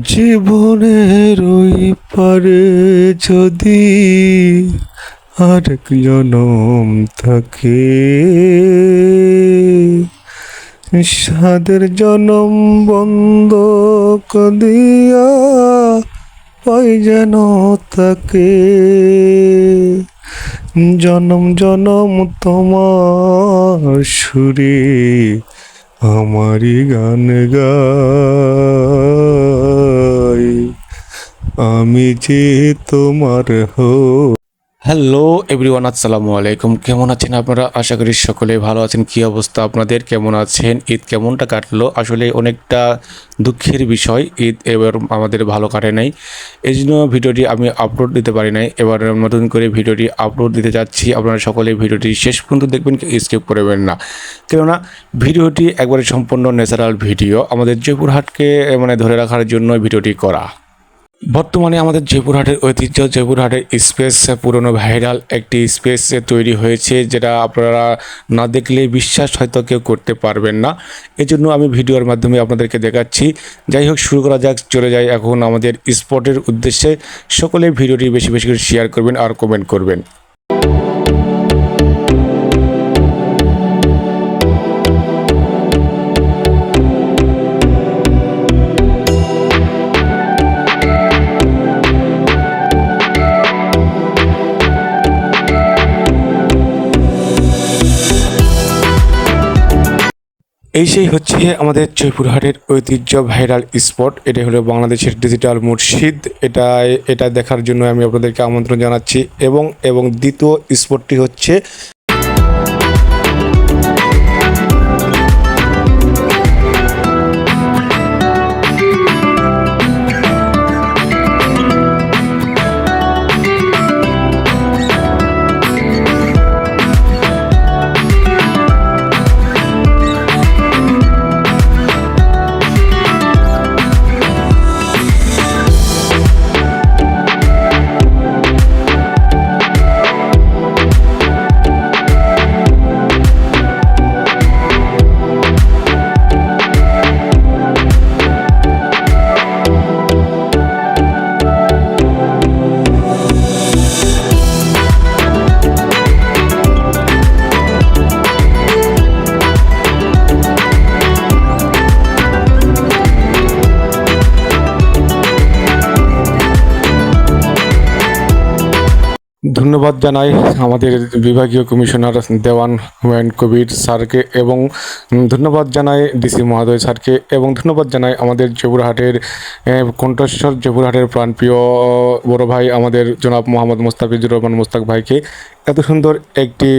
জীবনের ওই পারে যদি আরেক জনম থাকে। সাদের জনম বন্ধক দিয়া পাই যেন তাকে। জনম জনম তোমার সুরে আমারই গান গাই আমি যে তোমার হো হ্যালো এভরিওয়ান আসসালামু আলাইকুম। কেমন আছেন আপনারা? আশা করি সকলে ভালো আছেন। কি অবস্থা আপনাদের? কেমন আছেন? ঈদ কেমনটা কাটলো? আসলে অনেকটা দুঃখের বিষয়। ঈদ এবার আমাদের ভালো কাটে নাই। এই জন্য ভিডিওটি আমি আপলোড দিতে পারি নাই। এবার নতুন করে ভিডিওটি আপলোড দিতে যাচ্ছি। আপনারা সকলে ভিডিওটি শেষ পর্যন্ত দেখবেন স্কিপ করবেন না। কেননা, ভিডিওটি একবারে সম্পূর্ণ ন্যাচারাল ভিডিও আমাদের জয়পুরহাটকে মানে ধরে রাখার জন্য ভিডিওটি করা। বর্তমানে আমাদের জয়পুরহাটের ঐতিহ্য, জয়পুরহাটের স্পেস পুরনো ভাইরাল একটি স্পেস তৈরি হয়েছে, যেটা আপনারা না দেখলে বিশ্বাস হয়তো কেউ করতে পারবেন না। এজন্য আমি ভিডিওর মাধ্যমে আপনাদেরকে দেখাচ্ছি। যাই হোক, শুরু করা যাক, চলে যায় এখন আমাদের স্পটের উদ্দেশ্যে। সকলে ভিডিওটি বেশি বেশি করে শেয়ার করবেন আর কমেন্ট করবেন। এই সেই হচ্ছে আমাদের জয়পুরহাটের ঐতিহ্য ভাইরাল স্পট। এটা হলো বাংলাদেশের ডিজিটাল মসজিদ। এটা এটা দেখার জন্য আমি আপনাদেরকে আমন্ত্রণ জানাচ্ছি। এবং এবং দ্বিতীয় স্পটটি হচ্ছে ধন্যবাদ জানাই আমাদের বিভাগীয় কমিশনার দেওয়ান হুমায়ুন কবির স্যারকে এবং ধন্যবাদ জানাই ডিসি মহোদয় স্যারকে এবং ধন্যবাদ জানাই আমাদের জবুরহাটের কণ্ঠস্বর জবুরহাটের প্রাণপ্রিয় বড় ভাই আমাদের জনাব মোহাম্মদ মোস্তাফিজুর রহমান মোস্তাক ভাইকে এত সুন্দর একটি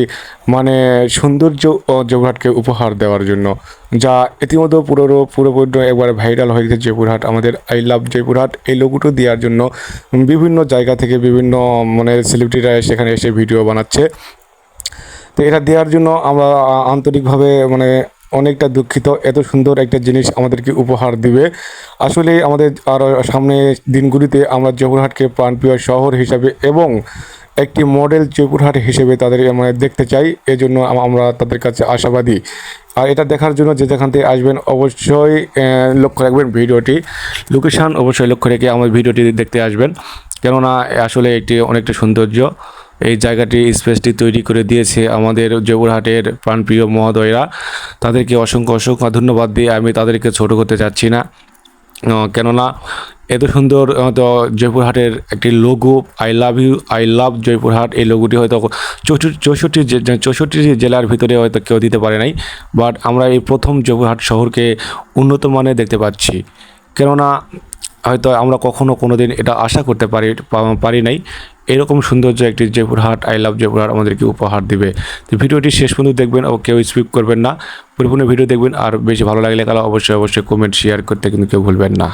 মানে সৌন্দর্য ও জয়পুরহাটকে উপহার দেওয়ার জন্য, যা ইতিমধ্যে পুরো পুরোপুরি একবার ভাইরাল হয়ে গেছে জয়পুরহাট, আমাদের আই লাভ জয়পুরহাট, এই লোগোটা দেওয়ার জন্য বিভিন্ন জায়গা থেকে বিভিন্ন মানে সেলিব্রিটিরা সেখানে এসে ভিডিও বানাচ্ছে। তো এটা দেওয়ার জন্য আমরা আন্তরিকভাবে মানে অনেকটা দুঃখিত, এত সুন্দর একটা জিনিস আমাদেরকে উপহার দিবে। আসলে আমাদের আরও সামনে দিনগুলিতে আমরা জয়পুরহাটকে প্রাণপ্রিয় শহর হিসাবে এবং একটি মডেল জয়পুরহাট হিসেবে তাদের মানে দেখতে চাই। এজন্য আম- আমরা তাদের কাছে আশাবাদী। আর এটা দেখার জন্য যে যেখান থেকে আসবেন, অবশ্যই লক্ষ্য রাখবেন ভিডিওটি। লোকেশান অবশ্যই লক্ষ্য রেখে আমার ভিডিওটি দেখতে আসবেন। কেননা আসলে এটি অনেকটা সৌন্দর্য। এই জায়গাটি স্পেসটি তৈরি করে দিয়েছে আমাদের জয়পুরহাটের প্রাণপ্রিয় মহোদয়রা। তাদেরকে অসংখ্য অসংখ্য ধন্যবাদ দিয়ে আমি তাদেরকে ছোট করতে চাচ্ছি না। কেননা এত সুন্দর তো জয়পুরহাটের একটি logo I love you I love Joypurhat, এই লোগোটি হয়তো চৌষট্টি চৌষট্টি জেলার ভিতরে হয়তো কেউ দিতে পারে নাই বাট আমরা এই প্রথম জয়পুরহাট শহরকে উন্নত মানে দেখতে পাচ্ছি। কেননা হয়তো আমরা কখনো কোনো দিন এটা আশা করতে পারি পারি নাই এরকম সৌন্দর্য একটি জয়পুরহাট আই লাভ জয়পুরহাট আমাদেরকে উপহার দিবে। তো ভিডিওটি শেষ পর্যন্ত দেখবেন ও কেউ স্কিপ করবেন না। পরিপূর্ণ ভিডিও দেখবেন আর বেশি ভালো লাগলে তাহলে অবশ্যই অবশ্যই কমেন্ট শেয়ার করতে কিন্তু কেউ ভুলবেন না।